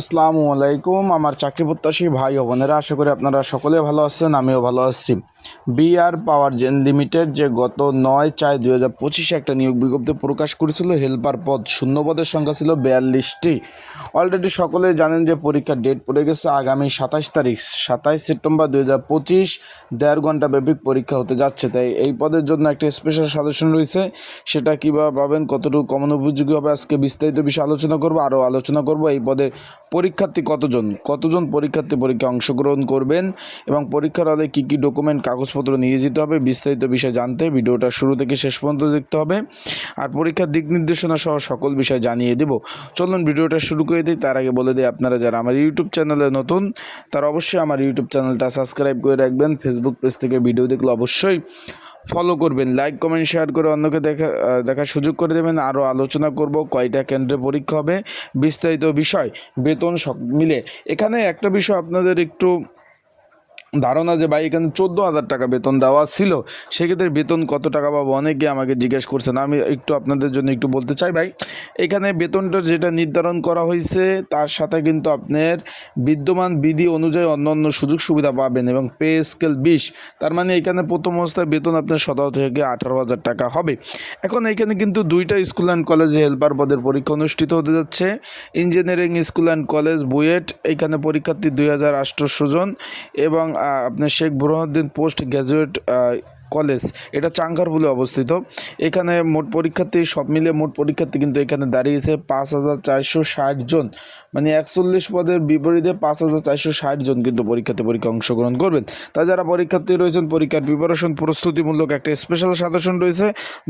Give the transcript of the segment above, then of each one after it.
আসসালামু আলাইকুম, আমার চাকরি প্রত্যাশী ভাই ও বোনেরা, আশা করি আপনারা সকলে ভালো আছেন, আমিও ভালো আছি। বিআর পাওয়ার জেন লিমিটেড যে গত নয় চার দুই হাজার পঁচিশে একটা নিয়োগ বিজ্ঞপ্তি প্রকাশ করেছিল, হেল্পার পদ শূন্য পদের সংখ্যা ছিল বিয়াল্লিশটি। অলরেডি সকলে জানেন যে পরীক্ষার ডেট পড়ে গেছে আগামী সাতাশ তারিখ, সাতাশ সেপ্টেম্বর দুই হাজার পঁচিশ, দেড় ঘণ্টা ব্যাপিক পরীক্ষা হতে যাচ্ছে। তাই এই পদের জন্য একটা স্পেশাল সাজেশন রয়েছে, সেটা কীভাবে পাবেন, কতটুকু কমন উপযোগী হবে, আজকে বিস্তারিত বিষয়ে আলোচনা করব, আরও আলোচনা করব। এই পদে পরীক্ষার্থী কতজন? কতজন পরীক্ষার্থী পরীক্ষায় অংশগ্রহণ করবেন? এবং পরীক্ষার হলে কী কী ডকুমেন্ট কাগজপত্র নিয়ে যেতে হবে? বিস্তারিত বিষয় জানতে ভিডিওটা শুরু থেকে শেষ পর্যন্ত দেখতে হবে। আর পরীক্ষার দিক নির্দেশনা সহ সকল বিষয় জানিয়ে দেব। চলুন ভিডিওটা শুরু করে দিই। তার আগে বলে দিই, আপনারা যারা আমার ইউটিউব চ্যানেলে নতুন, তারা অবশ্যই আমার ইউটিউব চ্যানেলটা সাবস্ক্রাইব করে রাখবেন। ফেসবুক পেজ থেকে ভিডিও দেখলে অবশ্যই ফলো করবেন লাইক কমেন্ট শেয়ার করে অন্যকে দেখা দেখার সুযোগ করে দেবেন। আরও আলোচনা করব, কয়টা কেন্দ্রে পরীক্ষা হবে, বিস্তারিত বিষয়, বেতন সব মিলে। এখানে একটা বিষয় আপনাদের একটু ধারণা যে, ভাই, এখানে চোদ্দ হাজার টাকা বেতন দেওয়া ছিল, সেক্ষেত্রে বেতন কত টাকা পাবো? অনেকে আমাকে জিজ্ঞেস করছেন। আমি একটু আপনাদের জন্য একটু বলতে চাই, ভাই, এখানে বেতনটা যেটা নির্ধারণ করা হয়েছে, তার সাথে কিন্তু আপনার বিদ্যমান বিধি অনুযায়ী অন্যান্য সুযোগ সুবিধা পাবেন এবং পে স্কেল বিশ, তার মানে এখানে প্রথম অবস্থায় বেতন আপনার সতেরো থেকে আঠারো হাজার টাকা হবে। এখন এখানে কিন্তু দুইটা স্কুল অ্যান্ড কলেজে হেল্পার পদের পরীক্ষা অনুষ্ঠিত হতে যাচ্ছে। Engineering school and college BUET, এখানে পরীক্ষার্থী দুই হাজার আটশোশো জন এবং আপনার Sheikh Burhanuddin post graduate college, এটা চাঙ্গার বলে অবস্থিত। এখানে মোট পরীক্ষার্থী, সব মিলে মোট পরীক্ষার্থী কিন্তু এখানে দাঁড়িয়েছে পাঁচ হাজার চারশো ষাট জন। মানে একচল্লিশ পদের বিপরীতে পাঁচ হাজার চারশো ষাট জন কিন্তু পরীক্ষাতে পরীক্ষা অংশগ্রহণ করবেন। তা যারা পরীক্ষার্থী রয়েছেন, পরীক্ষার প্রিপারেশন প্রস্তুতিমূলক একটা স্পেশাল সাজেশন রয়েছে।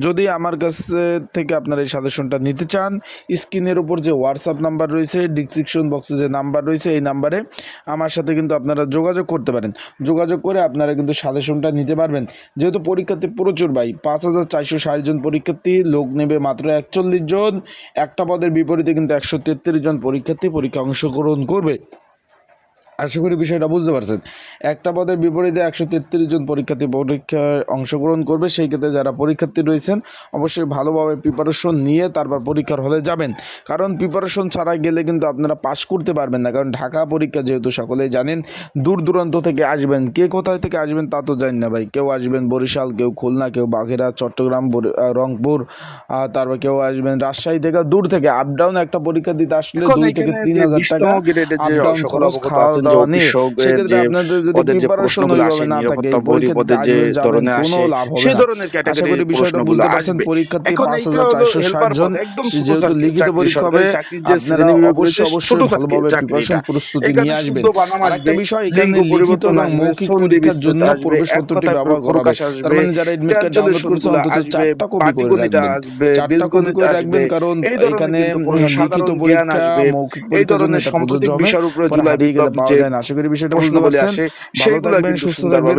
যদি আমার কাছে থেকে আপনারা এই সাজেশনটা নিতে চান, স্ক্রিনের উপর যে হোয়াটসঅ্যাপ নাম্বার রয়েছে ডিসক্রিপশন বক্সে যে নাম্বার রয়েছে, এই নাম্বারে আমার সাথে কিন্তু আপনারা যোগাযোগ করতে পারেন। যোগাযোগ করে আপনারা কিন্তু সাজেশনটা নিতে পারবেন। যেহেতু পরীক্ষার্থী প্রচুর ভাই, পাঁচ হাজার চারশো ষাট জন পরীক্ষার্থী, লোক নেবে মাত্র একচল্লিশ জন। একটা পদের বিপরীতে কিন্তু একশো তেত্রিশ জন পরীক্ষার্থী পরীক্ষা অংশগ্রহণ করবে। আশা করি বিষয়টা বুঝতে পারছেন। একটা পদের বিপরীতে একশো তেত্রিশ জন পরীক্ষার্থী পরীক্ষায় অংশগ্রহণ করবে সেই ক্ষেত্রে যারা পরীক্ষার্থী রয়েছেন অবশ্যই ভালোভাবে প্রিপারেশন নিয়ে তারপর পরীক্ষার হলে যাবেন। কারণ প্রিপারেশন ছাড়া গেলে কিন্তু আপনারা পাশ করতে পারবেন না কারণ ঢাকা পরীক্ষা যেহেতু সকলেই জানেন দূর দূরান্ত থেকে আসবেন কে কোথায় থেকে আসবেন তা তো জানি না ভাই। কেউ আসবেন বরিশাল কেউ খুলনা কেউ বাঘেরা চট্টগ্রাম রংপুর তারপর কেউ আসবেন রাজশাহী থেকে দূর থেকে। আপ ডাউন একটা পরীক্ষা দিতে আসলে দুই থেকে তিন হাজার টাকা আপ ডাউন খরচ খাওয়া দাওয়া নিয়ে সেক্ষেত্রে আপনাদের যদি প্রিপারেশন ওইভাবে না থাকে পরীক্ষাতে যে ধরনের আসে সেই ধরনের ক্যাটাগরির বিষয়টা বুঝতে পারছেন আসবে। পাঁচ হাজার চারশো ষাট জন পদ একদম ছোট যেহেতু লিখিত পরীক্ষা হবে আপনারা অবশ্যই অবশ্যই ভালোভাবে প্রিপারেশন প্রস্তুতি নিয়ে আসবেন। শুদ্ধ বানান আর একটা বিষয় এখানে লিখিত পরিবর্তন মৌখিক পরীক্ষার জন্য প্রবেশপত্রটি ব্যবহার করা হবে? তার মানে যারা এডমিট কার্ড ডাউনলোড করছে অন্তত চারটা কপি করে রাখবেন। চারটা কপি করে রাখবেন কারণ এখানে লিখিত পরীক্ষা এই ধরনের হবে বিষয়ের উপরে পরে জুলাই হারিয়ে যায় না। আশা করি বিষয়টা বুঝতে পারছেন। ভালো থাকবেন সুস্থ থাকবেন।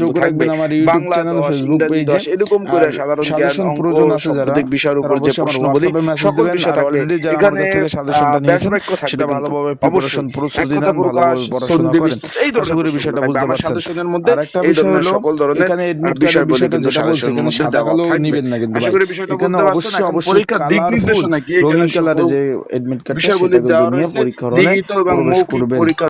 চোখ রাখবেন আমার ইউটিউব চ্যানেল ফেসবুক পেজে এরকম করে সাধারণ জ্ঞান সাজেশন প্রয়োজন আছে যারা সাম্প্রতিক বিষয়ের উপর যে আমার প্রশ্নগুলি সকল বিষয় অলরেডি যারা আমার কাছ থেকে সাজেশনটা নিয়েছেন সেটা ভালোভাবে প্রিপারেশন প্রস্তুতি নেন ভালোভাবে পড়াশোনা করেন। আশা করি বিষয়টা বুঝতে পারছেন। সাজেশনের মধ্যে আর একটা বিষয় হলো সকল ধরনের এখানে এডমিট কার্ডের বলে বিষয়টা কিন্তু যেটা বলছি এখানে মধ্যে সাদা কালো। নিবেন না কিন্তু আশা করি বিষয়টা এখানে অবশ্যই অবশ্যই পরীক্ষার দিক কালারফুল নির্দেশনা কি? এখানে রঙিন কালারে যে এডমিট কার্ডটা সেটা নিয়ে পরীক্ষা হলে প্রবেশ মৌখিক করবেন পরীক্ষা